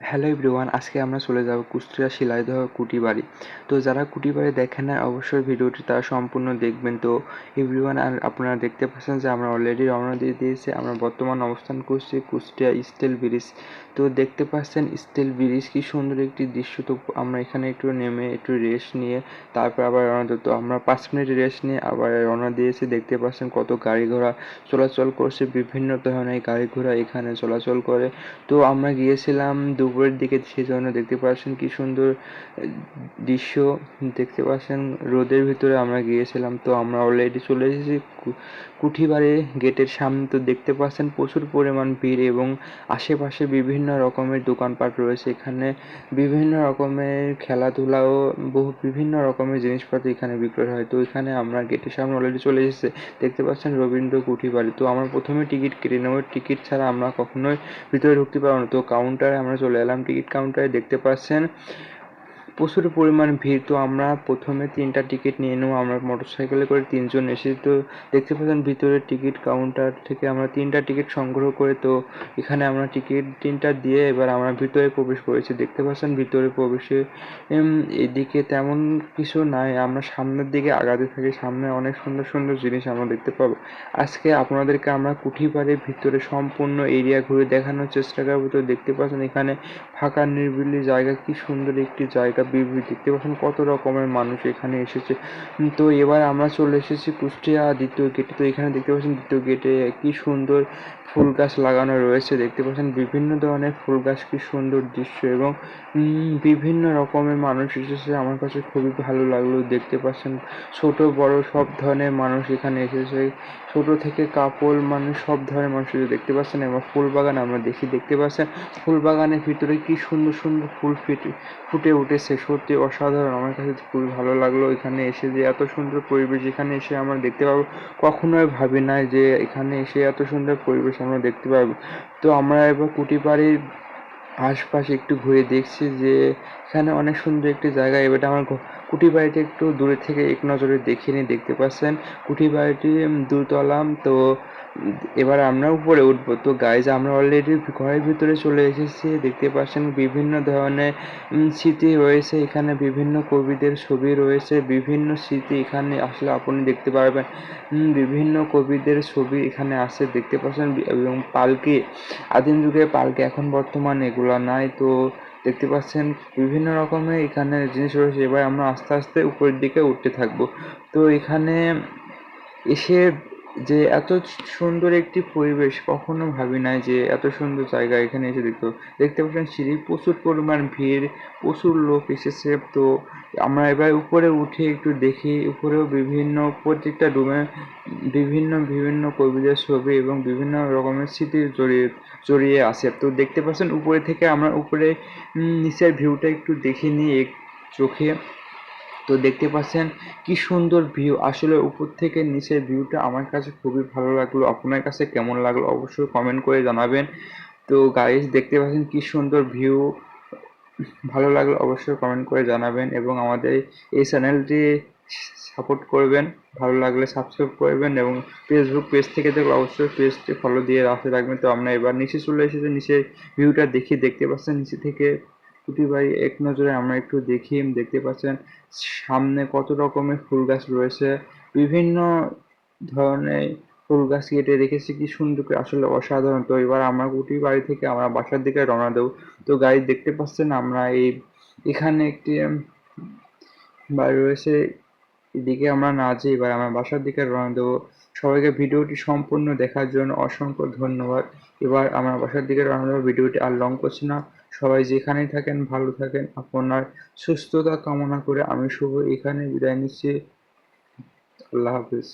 Hello everyone, আজকে আমরা চলে যাব কুষ্টিয়া শিলাইদহ কুটি বাড়ি তো যারা কুটি বাড়ি দেখেন না অবশ্যই ভিডিওটি তারা সম্পূর্ণ দেখবেন। তো এভরিওয়ান, আর আপনারা দেখতে পাচ্ছেন যে আমরা অলরেডি রওনা দিয়ে দিয়েছি। আমরা বর্তমান অবস্থান করছি কুষ্টিয়া স্টিল ব্রিজ। তো দেখতে পাচ্ছেন স্টিল ব্রিজ, কি সুন্দর একটি দৃশ্য। তো আমরা এখানে একটু নেমে একটু রেস্ট নিয়ে, তারপর আবার রওনা দিই তো আমরা পাঁচ মিনিট রেস্ট নিয়ে আবার রওনা দিয়েছি। দেখতে পাচ্ছেন কত গাড়ি ঘোড়া চলাচল করছে। বিভিন্ন ধরনের গাড়ি ঘোড়া এখানে চলাচল করে। তো আমরা গিয়েছিলাম দুপুরের দিকে সেজন্য দেখতে পাচ্ছেন কি সুন্দর দৃশ্য দেখতে পাচ্ছেন। রোদের ভিতরে আমরা গিয়েছিলাম, তো আমরা অলরেডি চলে এসেছি কুঠিবাড়ি গেটের সামনে। তো দেখতে পাচ্ছেন প্রচুর পরিমাণ ভিড় এবং আশেপাশে বিভিন্ন রকমের দোকানপাট রয়েছে। এখানে বিভিন্ন রকমের খেলাধুলা ও বহু, বিভিন্ন রকমের জিনিসপত্র এখানে বিক্রয় হয়। তো এখানে আমরা গেটের সামনে অলরেডি চলে এসেছে। দেখতে পাচ্ছেন রবীন্দ্র কুঠিবাড়ি। তো আমরা প্রথমে টিকিট কেটে নেব। টিকিট ছাড়া আমরা কখনোই ভিতরে ঢুকতে পারব না। তো কাউন্টারে আমরা চলে এলাম টিকিট কাউন্টারে দেখতে পাচ্ছেন। প্রচুর পরিমাণ ভিড়। তো আমরা প্রথমে তিনটা টিকিট নিয়ে নেব। আমরা মোটর সাইকেলে করে তিনজন এসে তো দেখতে পাচ্ছেন ভিতরে টিকিট কাউন্টার থেকে আমরা তিনটা টিকিট সংগ্রহ করে তো এখানে আমরা টিকিট তিনটা দিয়ে এবার আমরা ভিতরে প্রবেশ করেছি। দেখতে পাচ্ছেন ভিতরে প্রবেশে এদিকে তেমন কিছু নাই। আমরা সামনের দিকে আগাতে থাকি। সামনে অনেক সুন্দর সুন্দর জিনিস আমরা দেখতে পাবো। আজকে আপনাদেরকে আমরা কুঠিপাড়ের ভিতরে সম্পূর্ণ এরিয়া ঘুরে দেখানোর চেষ্টা করব। তো দেখতে পাচ্ছেন এখানে ফাঁকা নিরিবিলি জায়গা। কি সুন্দর একটি জায়গা। দেখতে পাচ্ছেন কত রকমের মানুষ এখানে এসেছে। তো এবার আমরা চলে এসেছি কুষ্টিয়া দ্বিতীয় গেটে। তো এখানে দেখতে পাচ্ছেন দ্বিতীয় গেটে কি সুন্দর ফুল গাছ লাগানো রয়েছে। দেখতে পাচ্ছেন বিভিন্ন ধরনের ফুল গাছ, কি সুন্দর দৃশ্য এবং বিভিন্ন রকমের মানুষ এসেছে। আমার কাছে খুবই ভালো লাগল দেখতে পাচ্ছেন। ছোট, বড় সব ধরনের মানুষ এখানে এসেছে। ছোট থেকে কাপড় মানুষ সব ধরনের মানুষ দেখতে পাচ্ছেন এবং ফুল বাগান আমরা দেখি। দেখতে পাচ্ছেন ফুল বাগানের ভিতরে কি সুন্দর সুন্দর ফুল ফুটে ফুটে উঠেছে সত্যি অসাধারণ। আমার কাছে খুবই ভালো লাগল এখানে এসে যে এত সুন্দর পরিবেশ এখানে এসে আমরা দেখতে পাবো। কখনোই ভাবি না যে এখানে এসে এত সুন্দর পরিবেশ আমরা দেখতে পাবো। তো আমরা এবার কুটিবাড়ির আশপাশে একটু ঘুরে দেখছি যে এখানে অনেক সুন্দর একটি জায়গা এবার আমার কুটি বাড়িটি একটু দূরে থেকে এক নজরে দেখে নিয়ে দেখতে পাচ্ছেন। কুটি বাড়িটি দুতলা তো এবার আমরা উপরে উঠবো। তো গাইজ আমরা অলরেডি ঘরের ভিতরে চলে এসেছি, দেখতে পাচ্ছেন বিভিন্ন ধরনের স্মৃতি রয়েছে। এখানে বিভিন্ন কবিদের ছবি রয়েছে, বিভিন্ন স্মৃতি এখানে আসলে আপনি দেখতে পারবেন। বিভিন্ন কবিদের ছবি এখানে আছে, দেখতে পাচ্ছেন, এবং পালকি, আদিম যুগের পালকি, এখন বর্তমানে এগুলো নাই। তো দেখতে পাচ্ছেন বিভিন্ন রকমের এখানে জিনিস রয়েছে। এবার আমরা আস্তে আস্তে উপরের দিকে উঠতে থাকব। তো এখানে এসে যে এত সুন্দর একটি পরিবেশ কখনো ভাবি নাই যে এত সুন্দর জায়গা এখানে এসে দেখতে দেখতে পাচ্ছেন সিঁড়ি, প্রচুর পরিমাণ ভিড়, প্রচুর লোক এসেছে। তো আমরা এবার উপরে উঠে একটু দেখি, উপরেও বিভিন্ন প্রত্যেকটা রুমে বিভিন্ন বিভিন্ন কবিদের ছবি এবং বিভিন্ন রকমের স্মৃতি জড়িয়ে জড়িয়ে আছে। তো দেখতে পাচ্ছেন উপরে থেকে আমরা উপরে নিচের ভিউটা একটু দেখে নিই এক চোখে। তো দেখতে পাচ্ছেন কি সুন্দর ভিউ। আসলে উপর থেকে নিচের ভিউটা আমার কাছে খুবই ভালো লাগল। আপনার কাছে কেমন লাগল অবশ্যই কমেন্ট করে জানাবেন। তো গাইজ দেখতে পাচ্ছেন কি সুন্দর ভিউ। ভালো লাগলে অবশ্যই কমেন্ট করে জানাবেন এবং আমাদের এই চ্যানেলটি সাপোর্ট করবেন। ভালো লাগলে সাবস্ক্রাইব করবেন এবং ফেসবুক পেজ থেকে দেখলে অবশ্যই পেজটি ফলো দিয়ে রাখতে রাখবেন তো আমরা এবার নিচে চলে এসেছি নিচে ভিউটা দেখি, দেখতে পাচ্ছেন নিচে থেকে। কুটি বাড়ি এক নজরে আমরা একটু দেখি, দেখতে পাচ্ছেন সামনে কত রকমের ফুল গাছ রয়েছে। বিভিন্ন ধরনের ফুল গাছ কেটে রেখেছি, কি সুন্দর আসলে অসাধারণ। তো এবার আমরা কুটি বাড়ি থেকে আমরা বাসার দিকে রওনা দেবো। তো গাড়ি দেখতে পাচ্ছেন আমরা এই, এখানে একটি বাড়ি রয়েছে। এদিকে আমরা না যাই এবার আমরা বাসার দিকে রওনা দেবো। সবাইকে ভিডিওটি সম্পূর্ণ দেখার জন্য অসংখ্য ধন্যবাদ। এবার আমরা বাসার দিকে রওনা দেবো। ভিডিওটি আর লং করছি না। সবাই যেখানেই থাকেন, ভালো থাকেন। আপনার সুস্থতা কামনা করে আমি শুভ এখানে বিদায় নিচ্ছি। আল্লাহ হাফিজ।